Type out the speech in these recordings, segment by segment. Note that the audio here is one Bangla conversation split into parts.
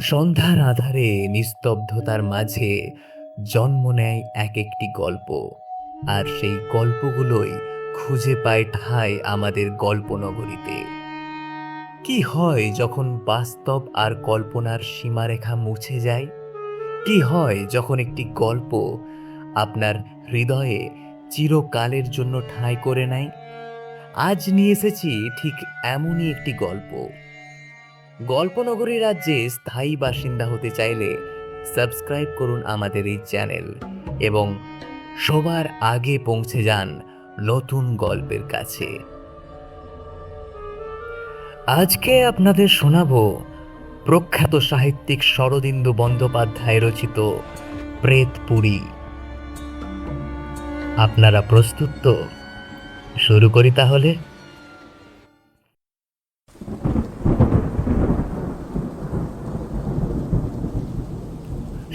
সন্ধ্যার আধারে নিস্তব্ধতার মাঝে জন্ম নেয় এক একটি গল্প। আর সেই গল্পগুলোই খুঁজে পায় ঠাঁই আমাদের গল্পনগরীতে। কি হয় যখন বাস্তব আর কল্পনার সীমারেখা মুছে যায়? কি হয় যখন একটি গল্প আপনার হৃদয়ে চিরকালের জন্য ঠাঁই করে নেয়? আজ নিয়ে এসেছি ঠিক এমনই একটি গল্প। গল্পনগরী রাজ্যে স্থায়ী বাসিন্দা হতে চাইলে সাবস্ক্রাইব করুন আমাদের এই চ্যানেল এবং সবার আগে পৌঁছে যান নতুন গল্পের কাছে। আজকে আপনাদের শোনাবো প্রখ্যাত সাহিত্যিক শরদিন্দু বন্দ্যোপাধ্যায় রচিত প্রেতপুরী আপনারা প্রস্তুত তো? শুরু করি তাহলে।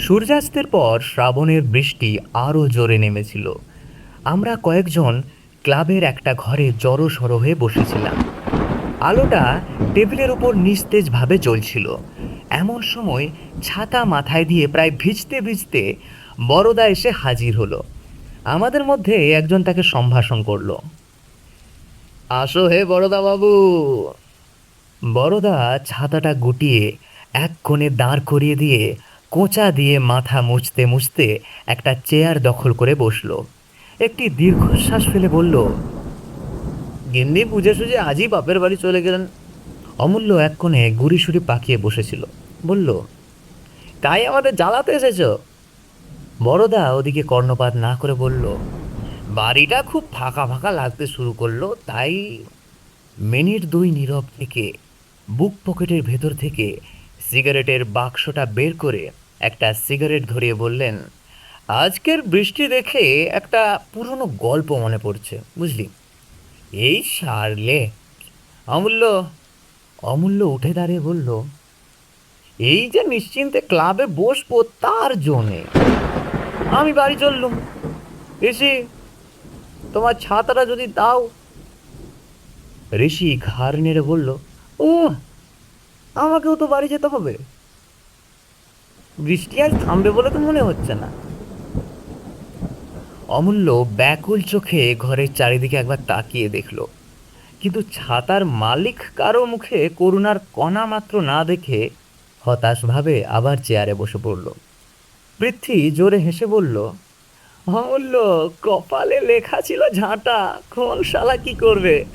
সূর্যাস্তের পর শ্রাবণের বৃষ্টি আরও জোরে নেমেছিল। আমরা কয়েকজন ক্লাবের একটা ঘরে জড়ো হয়ে বসেছিলাম। আলোটা টেবিলের উপর নিস্তেজভাবে জ্বলছিল। এমন সময় ছাতা মাথায় দিয়ে প্রায় ভিজতে ভিজতে বড়দা এসে হাজির হলো। আমাদের মধ্যে একজন তাকে সম্ভাষণ করল। আসো হে বড়দা বাবু। বড়দা ছাতাটা গুটিয়ে এক কোণে দাঁড় করিয়ে দিয়ে কোঁচা দিয়ে মাথা মুছতে মুছতে একটা চেয়ার দখল করে বসল। একটি দীর্ঘশ্বাস ফেলে বলল, গিন্নি, বুঝে সুঝে আজই বাপের বাড়ি চলে গেলেন। অমূল্য এক কোণে গুড়ি সুড়ি পাকিয়ে বসেছিল। বলল, তাই আমাদের জ্বালাতে এসেছ? বড়দা ওদিকে কর্ণপাত না করে বলল, বাড়িটা খুব ফাঁকা ফাঁকা লাগতে শুরু করল, তাই মিনিট দুই নীরব থেকে বুক পকেটের ভেতর থেকে সিগারেটের বাক্সটা বের করে একটা সিগারেট ধরিয়ে বললেন, আজকের বৃষ্টি দেখে একটা পুরনো গল্প মনে পড়ছে, বুঝলি? এই সারলে অমূল্য। অমূল্য উঠে দাঁড়িয়ে বলল, এই যে নিশ্চিন্তে ক্লাবে বসবো তার জন্যে। আমি বাড়ি চললুম। এসে তোমার ছাতাটা যদি দাও। ঋষি ঘাড় নেড়ে বলল ও আমাকেও তো বাড়ি যেতে হবে। বৃষ্টি আর থামবে বলে তো মনে হচ্ছে না। অমূল্য ব্যাকুল চোখে ঘরের চারিদিকে একবার তাকিয়ে দেখল। কিন্তু ছাতার মালিক কারও মুখে করুণার কণা মাত্র না দেখে হতাশভাবে আবার চেয়ারে বসে পড়ল। পৃথ্বী জোরে হেসে বলল, অমূল্য, কপালে লেখা ছিল ঝাঁটা, কোন শালা কি করবে?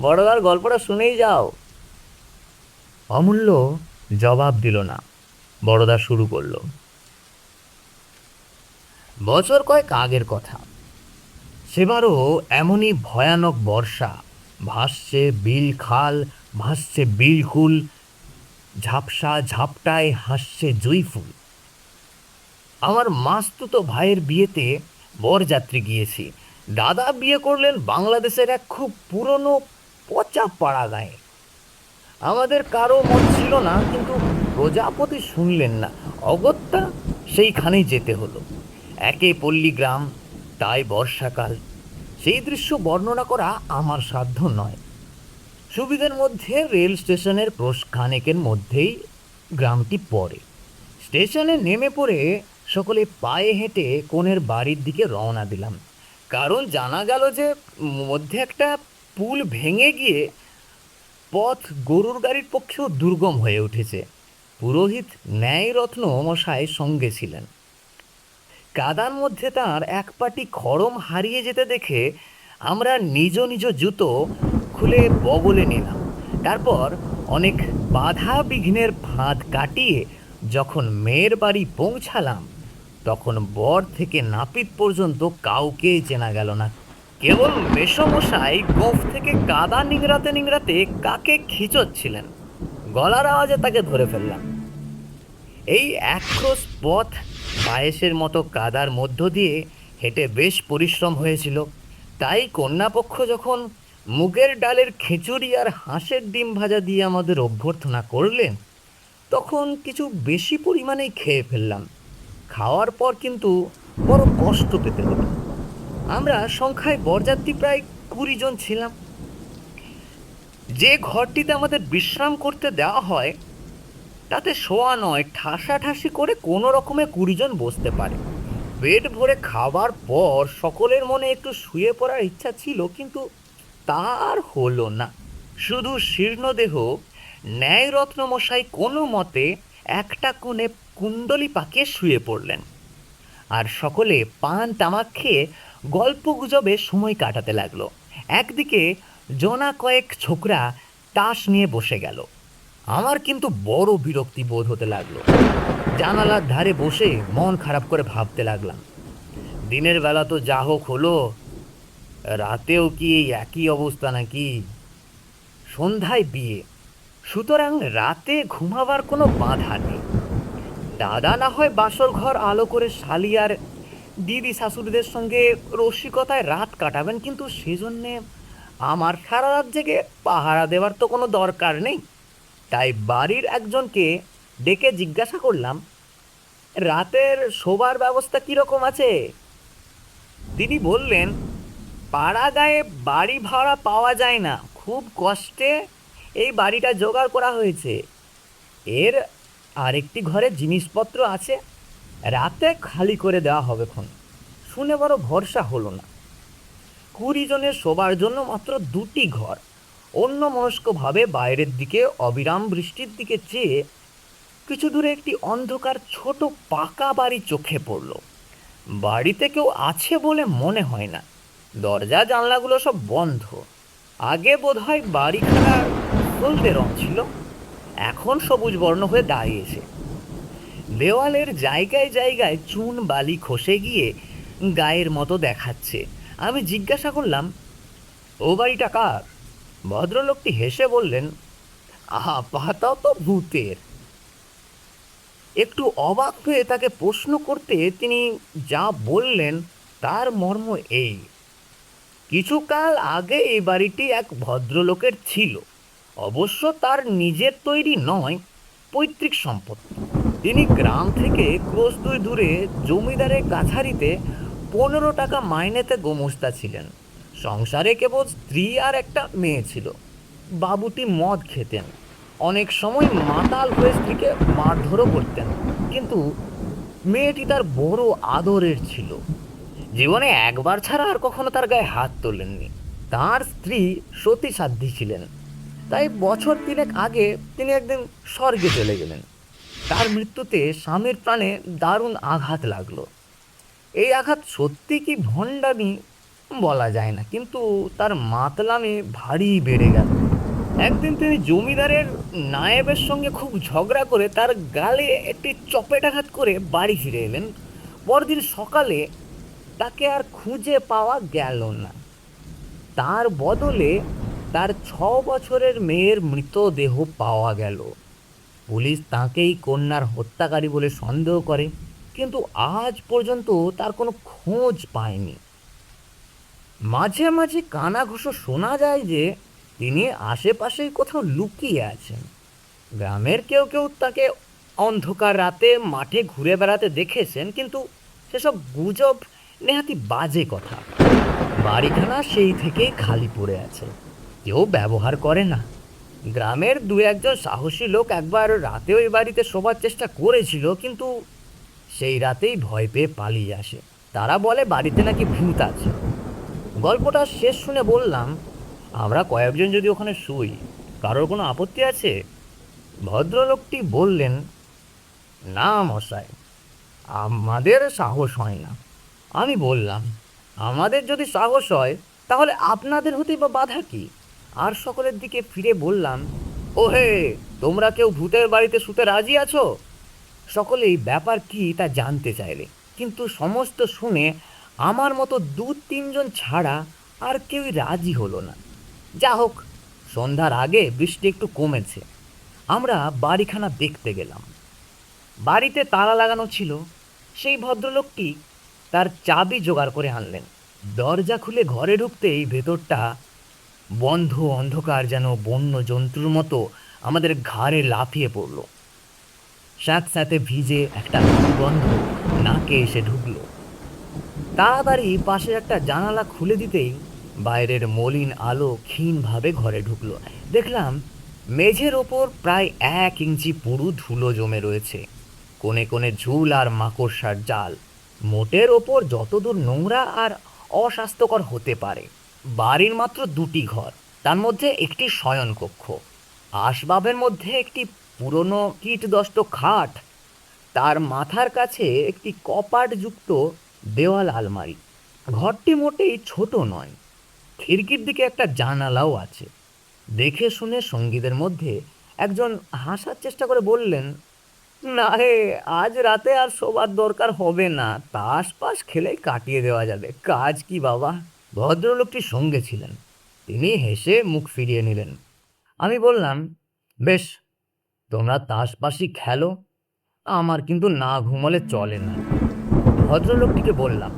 বড়দার গল্পটা শুনেই যাও। অমূল্য জবাব দিল না। বড়দা শুরু করল। বছর কয়েক আগের কথা। সেবারও এমনই ভয়ানক বর্ষা। ভাসছে বিল খাল, ভাসছে বিলকুল ঝাপসা ঝাপটায় হাসছে জুইফুল আমার মাস্তুতো ভাইয়ের বিয়েতে বরযাত্রী গিয়েছি। দাদা বিয়ে করলেন বাংলাদেশের এক খুব পুরনো পচা পাড়া গায়ে আমাদের কারও মত ছিল না, কিন্তু প্রজাপতি শুনলেন না। অগত্যা সেইখানেই যেতে হলো। একে পল্লী গ্রাম তাই বর্ষাকাল। সেই দৃশ্য বর্ণনা করা আমার সাধ্য নয়। সুবিধের মধ্যে রেল স্টেশনের প্রস্খানেকের মধ্যেই গ্রামটি পড়ে। স্টেশনে নেমে পড়ে সকলে পায়ে হেঁটে কোণের বাড়ির দিকে রওনা দিলাম। কারণ জানা গেল যে মধ্যে একটা পুল ভেঙে গিয়ে পথ গরুর গাড়ির পক্ষেও দুর্গম হয়ে উঠেছে। পুরোহিত ন্যায়রত্ন মশাই সঙ্গে ছিলেন। কাদার মধ্যে তার এক পাটি খড়ম হারিয়ে যেতে দেখে আমরা নিজ নিজ জুতো খুলে বগলে নিলাম। তারপর অনেক বাধা বিঘ্নের ফাঁদ কাটিয়ে যখন মেয়ের বাড়ি পৌঁছালাম, তখন বর থেকে নাপিত পর্যন্ত কাউকেই চেনা গেল না। কেবল মেসমশাই গোফ থেকে কাদা নিংড়াতে নিংড়াতে কাকে খিচচ্ছিলেন? গলার আওয়াজে তাকে ধরে ফেললাম। এই একক্রোশ পথ পায়েসের মতো কাদার মধ্য দিয়ে হেঁটে বেশ পরিশ্রম হয়েছিল। তাই কন্যাপক্ষ যখন মুগের ডালের খিচুড়ি আর হাঁসের ডিম ভাজা দিয়ে আমাদের অভ্যর্থনা করলেন, তখন কিছু বেশি পরিমাণেই খেয়ে ফেললাম। খাওয়ার পর কিন্তু বড় কষ্ট পেতে হলো আমরা সংখ্যায় বরযাত্রী প্রায় কুড়ি জন ছিলাম। যে ঘরটিতে আমাদের বিশ্রাম করতে দেওয়া হয়, তাতে শোয়া নয়, ঠাসাঠাসি করে কোনো রকমে কুড়িজন বসতে পারে। পেট ভরে খাবার পর সকলের মনে একটু শুয়ে পড়ার ইচ্ছা ছিল, কিন্তু তার হলো না। শুধু শীর্ণদেহ, ন্যায়রত্ন মশাই কোনো মতে একটা কোণে কুণ্ডলি পাকিয়ে শুয়ে পড়লেন। আর সকলে পান তামাক খেয়ে গল্প গুজবে সময় কাটাতে লাগল। একদিকে জনা কয়েক ছোকরা তাস নিয়ে বসে গেল। আমার কিন্তু বড় বিরক্তি বোধ হতে লাগল। জানালার ধারে বসে মন খারাপ করে ভাবতে লাগলাম। দিনের বেলা তো যা হোক হলো, রাতেও কি একই অবস্থা নাকি? সন্ধ্যায় বিয়ে, সুতরাং রাতে ঘুমাবার কোনো বাধা নেই। দাদা না হয় বাসর ঘর আলো করে শালি আর দিদি শাশুড়িদের সঙ্গে রসিকতায় রাত কাটাবেন, কিন্তু সেজন্যে আমার সারা রাত জেগে পাহারা দেওয়ার তো কোনো দরকার নেই। তাই বাড়ির একজনকে ডেকে জিজ্ঞাসা করলাম, রাতের শোবার ব্যবস্থা কীরকম আছে? তিনি বললেন, পাড়া গায়ে বাড়ি ভাড়া পাওয়া যায় না, খুব কষ্টে এই বাড়িটা জোগাড় করা হয়েছে। এর আরেকটি ঘরে জিনিসপত্র আছে। রাতে খালি করে দেওয়া হবে খন। শুনে বড় ভরসা হলো না। কুড়ি জনের শোবার জন্য মাত্র দুটি ঘর। অন্য মনস্কভাবে বাইরের দিকে অবিরাম বৃষ্টির দিকে চেয়ে কিছু দূরে একটি অন্ধকার ছোট পাকা বাড়ি চোখে পড়ল। বাড়িতে কেউ আছে বলে মনে হয় না। দরজা, জানলাগুলো সব বন্ধ। আগে বোধহয় বাড়িখানা হলদে রং ছিল। এখন সবুজ বর্ণ হয়ে দাঁড়িয়েছে দেওয়ালের জায়গায় জায়গায় চুন বালি খসে গিয়ে গায়ের মতো দেখাচ্ছে। আমি জিজ্ঞাসা করলাম, ও বাড়িটা কার? ভদ্রলোকটি হেসে বললেন আপাতত ভূতের। একটু অবাক হয়ে তাকে প্রশ্ন করতে তিনি যা বললেন তার মর্ম এই, কিছুকাল আগে এই বাড়িটি এক ভদ্রলোকের ছিল। অবশ্য তার নিজের তৈরি নয়, পৈতৃক সম্পত্তি। তিনি গ্রাম থেকে ক্রোশ দুই দূরে জমিদারের কাছারিতে পনেরো টাকা মাইনেতে গোমস্তা ছিলেন। সংসারে কেবল স্ত্রী আর একটা মেয়ে ছিল। বাবুটি মদ খেতেন। অনেক সময় মাতাল হয়ে স্ত্রীকে মারধরও করতেন। কিন্তু মেয়েটি তার বড় আদরের ছিল। জীবনে একবার ছাড়া আর কখনো তার গায়ে হাত তোলেননি। তার স্ত্রী সতী সাধ্যী ছিলেন। তাই বছর তিনেক আগে তিনি একদিন স্বর্গে চলে গেলেন। তার মৃত্যুতে স্বামীর প্রাণে দারুণ আঘাত লাগল। এই আঘাত সত্যি কি ভণ্ডামি? বলা যায় না, কিন্তু তার মাতলামে ভারী বেড়ে গেল। একদিন তিনি জমিদারের নায়েবের সঙ্গে খুব ঝগড়া করে তার গালে একটি চপেটাঘাত করে বাড়ি ফিরে এলেন। পরদিন সকালে তাকে আর খুঁজে পাওয়া গেল না। তার বদলে তার ছ বছরের মেয়ের মৃতদেহ পাওয়া গেল। পুলিশ তাঁকেই কন্যার হত্যাকারী বলে সন্দেহ করে, কিন্তু আজ পর্যন্ত তার কোনো খোঁজ পায়নি। মাঝে মাঝে কানাঘুষো শোনা যায় যে তিনি আশেপাশেই কোথাও লুকিয়ে আছেন। গ্রামের কেউ কেউ তাকে অন্ধকার রাতে মাঠে ঘুরে বেড়াতে দেখেছেন, কিন্তু সেসব গুজব নেহাতি বাজে কথা। বাড়িখানা সেই থেকেই খালি পড়ে আছে। কেউ ব্যবহার করে না। গ্রামের দু একজন সাহসী লোক একবার রাতে ওই বাড়িতে শোবার চেষ্টা করেছিল, কিন্তু সেই রাতেই ভয় পেয়ে পালিয়ে আসে। তারা বলে, বাড়িতে নাকি ভূত আছে? গল্পটা শেষ শুনে বললাম, আমরা কয়েকজন যদি ওখানে শুই, কারোর কোনো আপত্তি আছে? ভদ্রলোকটি বললেন, না মশাই, আমাদের সাহস হয় না। আমি বললাম, আমাদের যদি সাহস হয়, তাহলে আপনাদের হতেই বা বাধা কি? আর সকলের দিকে ফিরে বললাম, ওহে, তোমরা কেউ ভূতের বাড়িতে শুতে রাজি আছো? সকলেই ব্যাপার কি তা জানতে চাইলে, কিন্তু সমস্ত শুনে আমার মতো দু তিনজন ছাড়া আর কেউই রাজি হলো না। যা হোক, সন্ধ্যার আগে বৃষ্টি একটু কমেছে। আমরা বাড়িখানা দেখতে গেলাম। বাড়িতে তালা লাগানো ছিল। সেই ভদ্রলোকটি তার চাবি জোগাড় করে আনলেন। দরজা খুলে ঘরে ঢুকতেই ভেতরটা বন্ধ অন্ধকার যেন বন্য জন্তুর মতো আমাদের ঘাড়ে লাফিয়ে পড়ল। স্যাঁতস্যাঁতে ভিজে একটা গন্ধ নাকে এসে ঢুকলো। তাড়াতাড়ি পাশে একটা জানালা খুলে দিতেই বাইরের মলিন আলো ক্ষীণভাবে ঘরে ঢুকলো। দেখলাম মেঝের ওপর প্রায় এক ইঞ্চি পুরু ধুলো জমে রয়েছে। কোণে কোণে ঝুল আর মাকড়সার জাল। মোটের ওপর যতদূর নোংরা আর অস্বাস্থ্যকর হতে পারে। বাড়ির মাত্র দুটি ঘর, তার মধ্যে একটি শয়নকক্ষ, আসবাবের মধ্যে একটি পুরনো কীটদষ্ট খাট, তার মাথার কাছে একটি কপাটযুক্ত দেওয়াল আলমারি। ঘরটি মোটেই ছোট নয়, খিড়কির দিকে একটা জানালাও আছে। দেখে শুনে সঙ্গীদের মধ্যে একজন হাসার চেষ্টা করে বললেন, না রে, আজ রাতে আর শোবার দরকার হবে না তাস পাস খেলেই কাটিয়ে দেওয়া যাবে, কাজ কি বাবা? ভদ্রলোকটি সঙ্গে ছিলেন। তিনি হেসে মুখ ফিরিয়ে নিলেন। আমি বললাম, বেশ, তোমরা তাস পাসই খেলো, আমার কিন্তু না ঘুমালে চলে না। ভদ্রলোকটিকে বললাম,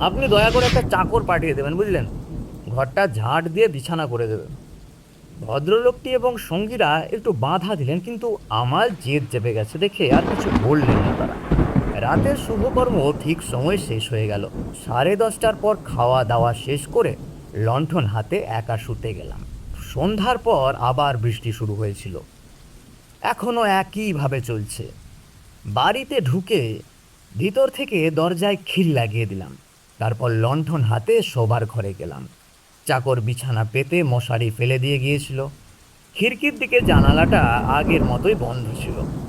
আপনি দয়া করে একটা চাকর পাঠিয়ে দেবেন, বুঝলেন? ঘরটা ঝাড় দিয়ে বিছানা করে দেবেন। ভদ্রলোকটি এবং সঙ্গীরা একটু বাধা দিলেন, কিন্তু আমার জেদ চেপে গেছে দেখে আর কিছু বললেন না তারা। রাতের শুভকর্ম ঠিক সময় শেষ হয়ে গেল। সাড়ে দশটার পর খাওয়া দাওয়া শেষ করে লণ্ঠন হাতে একা শুতে গেলাম। সন্ধ্যার পর আবার বৃষ্টি শুরু হয়েছিল। এখনও একইভাবে চলছে। বাড়িতে ঢুকে ভিতর থেকে দরজায় খিল লাগিয়ে দিলাম। তারপর লণ্ঠন হাতে শোবার ঘরে গেলাম। চাকর বিছানা পেতে মশারি ফেলে দিয়ে গিয়েছিল। খিড়কির দিকে জানালাটা আগের মতোই বন্ধ ছিল।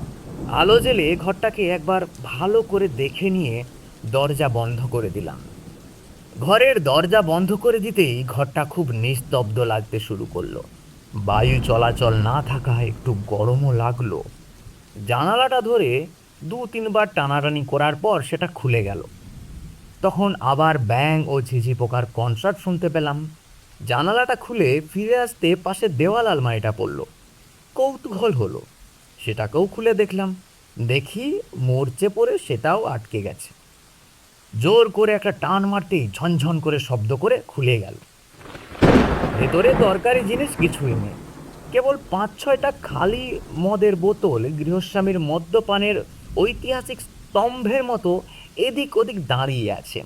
আলো জেলে ঘরটাকে একবার ভালো করে দেখে নিয়ে দরজা বন্ধ করে দিলাম। ঘরের দরজা বন্ধ করে দিতেই ঘরটা খুব নিস্তব্ধ লাগতে শুরু করল। বায়ু চলাচল না থাকায় একটু গরমও লাগল। জানালাটা ধরে দু তিনবার টানাটানি করার পর সেটা খুলে গেল। তখন আবার ব্যাং ও ঝিঝি পোকার কনসার্ট শুনতে পেলাম। জানালাটা খুলে ফিরে আসতে পাশে দেওয়াল আলমারিটা পড়ল। কৌতূহল হলো। সেটাকেও খুলে দেখলাম। দেখি মরচে পড়ে সেটাও আটকে গেছে। জোর করে একটা টান মারতেই ঝনঝন করে শব্দ করে খুলে গেল। ভেতরে দরকারি জিনিস কিছুই নেই। কেবল পাঁচ ছয়টা খালি মদের বোতল, গৃহস্বামীর মদ্যপানের ঐতিহাসিক স্তম্ভের মতো এদিক ওদিক দাঁড়িয়ে আছে।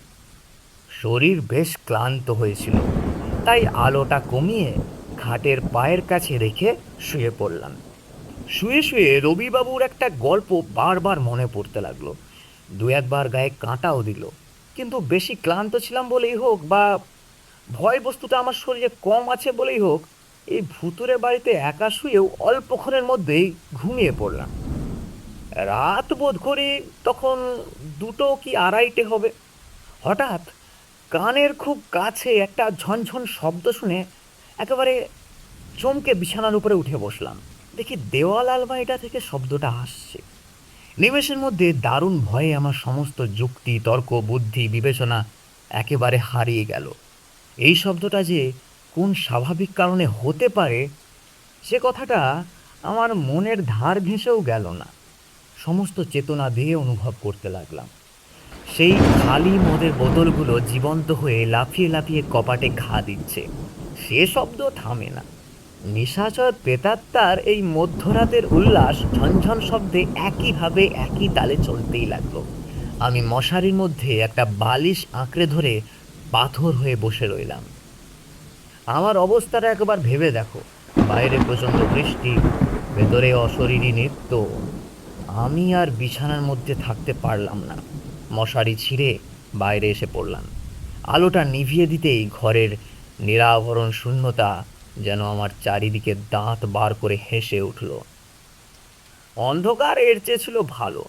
শরীর বেশ ক্লান্ত হয়েছিল, তাই আলোটা কমিয়ে খাটের পায়ের কাছে রেখে শুয়ে পড়লাম। শুয়ে শুয়ে রবিবাবুর একটা গল্প বারবার মনে পড়তে লাগল। দু একবার গায়ে কাঁটাও দিল। কিন্তু বেশি ক্লান্ত ছিলাম বলেই হোক বা ভয় বস্তুটা আমার শরীরে কম আছে বলেই হোক, এই ভুতুরে বাড়িতে একা শুয়েও অল্পক্ষণের মধ্যেই ঘুমিয়ে পড়লাম। রাত বোধ করি তখন দুটো কি আড়াইটে হবে। হঠাৎ কানের খুব কাছে একটা ঝনঝন শব্দ শুনে একেবারে চমকে বিছানার উপরে উঠে বসলাম। দেখি দেওয়াল আলমারিটা থেকে শব্দটা আসছে। নিমেষের মধ্যে দারুণ ভয়ে আমার সমস্ত যুক্তি, তর্ক, বুদ্ধি, বিবেচনা একেবারে হারিয়ে গেল। এই শব্দটা যে কোন স্বাভাবিক কারণে হতে পারে, সে কথাটা আমার মনের ধার ঘেঁষেও গেল না। সমস্ত চেতনা দিয়ে অনুভব করতে লাগলাম। সেই খালি মদের বোতলগুলো জীবন্ত হয়ে লাফিয়ে লাফিয়ে কপাটে ঘা দিচ্ছে। সে শব্দ থামে না। নিশাচর প্রেতাত্মার এই মধ্যরাতের উল্লাস ঝনঝন শব্দে একইভাবে একই তালে চলতেই লাগল। আমি মশারির মধ্যে একটা বালিশ আঁকড়ে ধরে পাথর হয়ে বসে রইলাম। আমার অবস্থাটা একবার ভেবে দেখো। বাইরে প্রচণ্ড বৃষ্টি, ভেতরে অশরীরী নৃত্য। আমি আর বিছানার মধ্যে থাকতে পারলাম না। মশারি ছিঁড়ে বাইরে এসে পড়লাম। আলোটা নিভিয়ে দিতেই ঘরের নিরাভরণ শূন্যতা যেন আমার চারিদিকে দাঁত বার করে হেসে উঠল। অন্ধকার এর চেয়ে ছিল ভালো।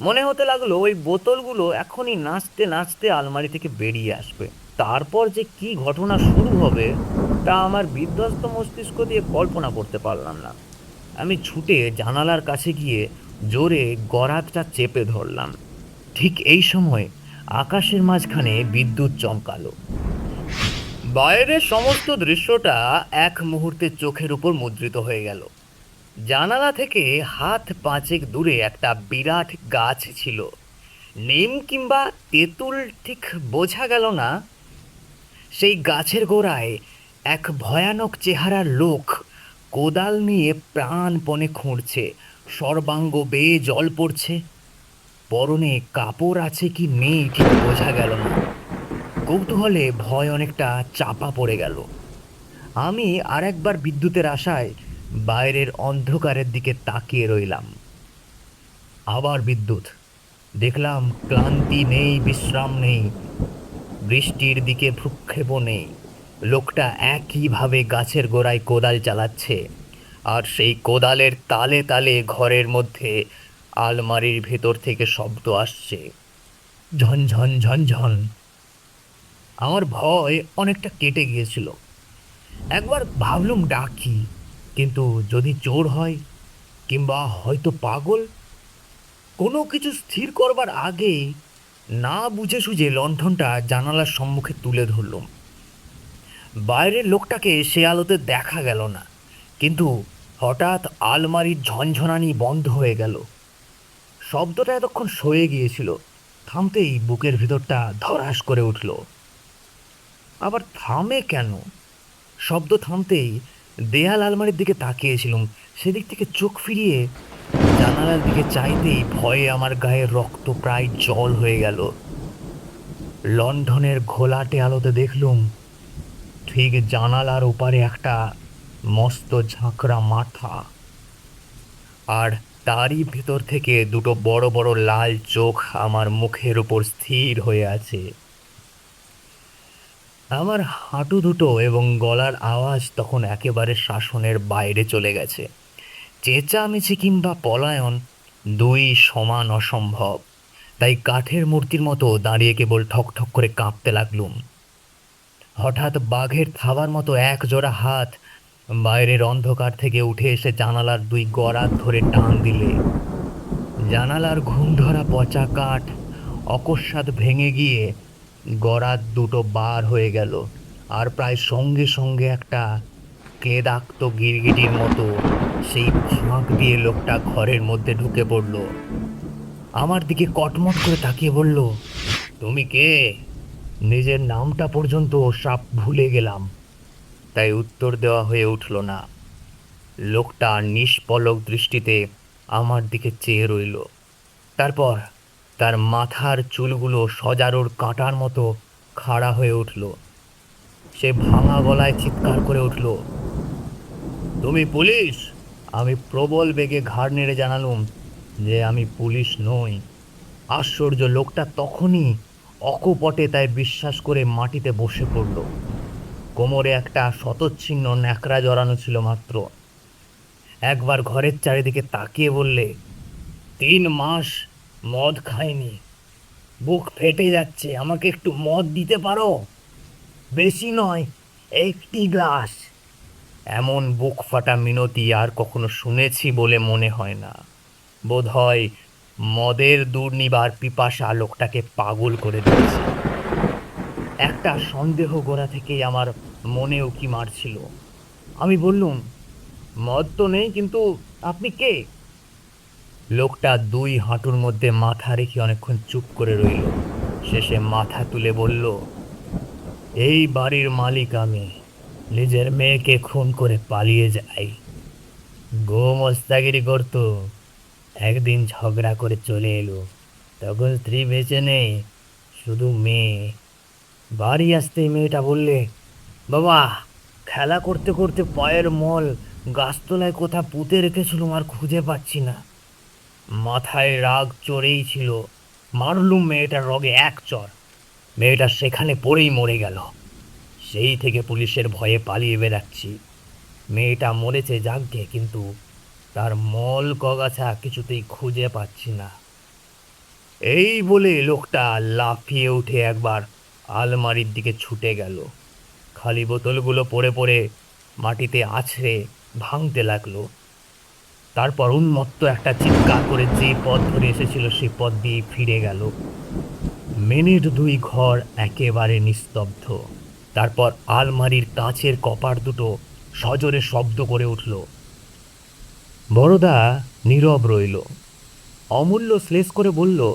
মনে হতে লাগল ওই বোতলগুলো এখনই নাচতে নাচতে আলমারি থেকে বেরিয়ে আসবে। তারপর যে কি ঘটনা শুরু হবে, তা আমার বিধ্বস্ত মস্তিষ্ক দিয়ে কল্পনা করতে পারলাম না। আমি ছুটে জানালার কাছে গিয়ে জোরে গরাতটা চেপে ধরলাম। ঠিক এই সময় আকাশের মাঝখানে বিদ্যুৎ চমকালো। বাইরের সমস্ত দৃশ্যটা এক মুহূর্তে চোখের উপর মুদ্রিত হয়ে গেল। জানালা থেকে হাত পাঁচেক দূরে একটা বিরাট গাছ ছিল। নিম কিংবা তেঁতুল ঠিক বোঝা গেল না। সেই গাছের গোড়ায় এক ভয়ানক চেহারার লোক কোদাল নিয়ে প্রাণপণে খুঁড়ছে। সর্বাঙ্গ বেয়ে জল পড়ছে। পরনে কাপড় আছে কি নেই ঠিক বোঝা গেল না। কৌতূহলে ভয় অনেকটা চাপা পড়ে গেল। আমি আর একবার বিদ্যুতের আশায় বাইরের অন্ধকারের দিকে তাকিয়ে রইলাম। আবার বিদ্যুৎ। দেখলাম ক্লান্তি নেই, বিশ্রাম নেই। বৃষ্টির দিকে ভ্রুক্ষেপ নেই। লোকটা একইভাবে গাছের গোড়ায় কোদাল চালাচ্ছে আর সেই কোদালের তালে তালে ঘরের মধ্যে আলমারির ভেতর থেকে শব্দ আসছে। ঝনঝন ঝনঝন। আমার ভয় অনেকটা কেটে গিয়েছিল। একবার ভাবলুম ডাকি, কিন্তু যদি চোর হয় কিংবা হয়তো পাগল, কোনো কিছু স্থির করবার আগে না বুঝে সুঝে লণ্ঠনটা জানালার সম্মুখে তুলে ধরলুম। বাইরের লোকটাকে সে আলোতে দেখা গেল না, কিন্তু হঠাৎ আলমারির ঝনঝনানি বন্ধ হয়ে গেল। শব্দটা এতক্ষণ সয়ে গিয়েছিল, থামতেই বুকের ভিতরটা ধরাস করে উঠল। আবার থামে কেন? শব্দ থামতেই দেয়াল আলমারির দিকে তাকিয়েছিলাম। সেদিক থেকে চোখ ফিরিয়ে জানালার দিকে চাইতেই ভয়ে আমার গায়ে রক্ত প্রায় জল হয়ে গেল। লণ্ঠনের ঘোলাটে আলোতে দেখলুম, ঠিক জানালার ওপারে একটা মস্ত ঝাঁকড়া মাথা। আর তারই ভেতর থেকে দুটো বড় বড় লাল চোখ আমার মুখের উপর স্থির হয়ে আছে। আমার হাঁটু দুটো এবং গলার আওয়াজ তখন একেবারে শাসনের বাইরে চলে গেছে। চেঁচামেচি কিংবা পলায়ন দুই সমান অসম্ভব। তাই কাঠের মূর্তির মতো দাঁড়িয়ে কেবল ঠক ঠক করে কাঁপতে লাগলুম। হঠাৎ বাঘের থাবার মতো এক জোড়া হাত বাইরের অন্ধকার থেকে উঠে এসে জানালার দুই গড়াত ধরে টান দিলে। জানালার ঘুম ধরা পচা কাঠ অকস্মাৎ ভেঙে গিয়ে গড়াত দুটো বার হয়ে গেল আর প্রায় সঙ্গে সঙ্গে একটা কেদাক্ত গিরগিটির মতো সেই ফাঁক দিয়ে লোকটা ঘরের মধ্যে ঢুকে পড়ল। আমার দিকে কটমট করে তাকিয়ে বলল, তুমি কে? নিজের নামটা পর্যন্ত সাপ ভুলে গেলাম। তাই উত্তর দেওয়া হয়ে উঠল না। লোকটা নিষ্পলক দৃষ্টিতে আমার দিকে চেয়ে রইল। তারপর তার মাথার চুলগুলো সজারুর কাঁটার মতো খাড়া হয়ে উঠল। সে ভাঙা গলায় চিৎকার করে উঠল, তুমি পুলিশ? আমি প্রবল বেগে ঘাড় নেড়ে জানালুম যে আমি পুলিশ নই। আশ্চর্য লোকটা তখনই অকপটে তাই বিশ্বাস করে মাটিতে বসে পড়ল। কোমরে একটা শতচ্ছিন্ন ন্যাকড়া জড়ানো ছিল মাত্র। একবার ঘরের চারিদিকে তাকিয়ে বললে, তিন মাস মদ খাইনি। বুক ফেটে যাচ্ছে, আমাকে একটু মদ দিতে পারো? বেশি নয়, একটি গ্লাস। এমন বুক ফাটা মিনতি আর কখনো শুনেছি বলে মনে হয় না। বোধ হয় মদের দুর্নিবার পিপাসা লোকটাকে পাগল করে দিয়েছে। একটা সন্দেহ গোড়া থেকেই আমার মনে উকি মারছিল। আমি বললুম, মদ তো নেই, কিন্তু আপনি কে? লোকটা দুই হাঁটুর মধ্যে মাথা রেখে অনেকক্ষণ চুপ করে রইল। শেষে মাথা তুলে বলল, এই বাড়ির মালিক আমি। নিজের মেয়েকে খুন করে পালিয়ে যাই। গো মস্তাগিরি করতো। একদিন ঝগড়া করে চলে এলো। তখন স্ত্রী বেঁচে নেই, শুধু মেয়ে। বাড়ি আসতেই মেয়েটা বললে, বাবা, খেলা করতে করতে পায়ের মল গাছতলায় কোথা পুঁতে রেখেছিলুম আর খুঁজে পাচ্ছি না। মাথায় রাগ চড়েই ছিল। মারলুম মেয়েটার রগে এক চর। মেয়েটা সেখানে পড়েই মরে গেল। সেই থেকে পুলিশের ভয়ে পালিয়ে বেড়াচ্ছি। মেয়েটা মরেছে যাকে, কিন্তু তার মল কগাছা কিছুতেই খুঁজে পাচ্ছি না। এই বলে লোকটা লাফিয়ে উঠে একবার আলমারির দিকে ছুটে গেল। খালি বোতলগুলো পড়ে পড়ে মাটিতে আছড়ে ভাঙতে লাগল। তারপর উন্মত্ত একটা চিৎকার করে যে পথ ধরে এসেছিল সে পথ দিয়ে ফিরে গেল। মিনিট দুই ঘর একেবারে নিস্তব্ধ। তারপর আলমারির কাঁচের কপার দুটো সজোরে শব্দ করে উঠল। বড়দা নীরব রইল। অমূল্য শ্লেষ করে বলল,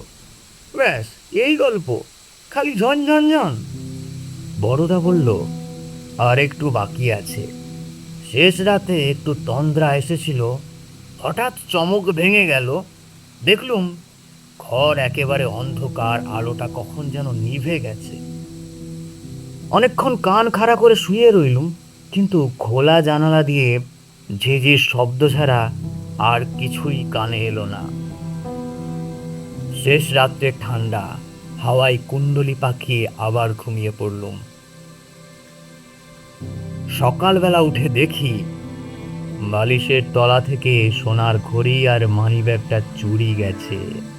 ব্যাস, এই গল্প, খালি ঝন ঝন ঝন। বড়দা বলল, আর একটু বাকি আছে। শেষ রাতে একটু তন্দ্রা এসেছিল হঠাৎ চমক ভেঙে গেল। দেখলুম, ঘর একেবারে অন্ধকার, আলোটা কখন যেন নিভে গেছে। অনেকক্ষণ কান খাড়া করে শুয়ে রইলুম, কিন্তু খোলা জানালা দিয়ে ঝিঝির শব্দ ছাড়া আর কিছুই কানে এলো না। শেষ রাত্রে ঠান্ডা, হাওয়ায় কুণ্ডলি পাকিয়ে আবার ঘুমিয়ে পড়লুম। সকালবেলা উঠে দেখি বালিশের তলা থেকে সোনার ঘড়ি আর মানিব্যাগটা চুরি গেছে।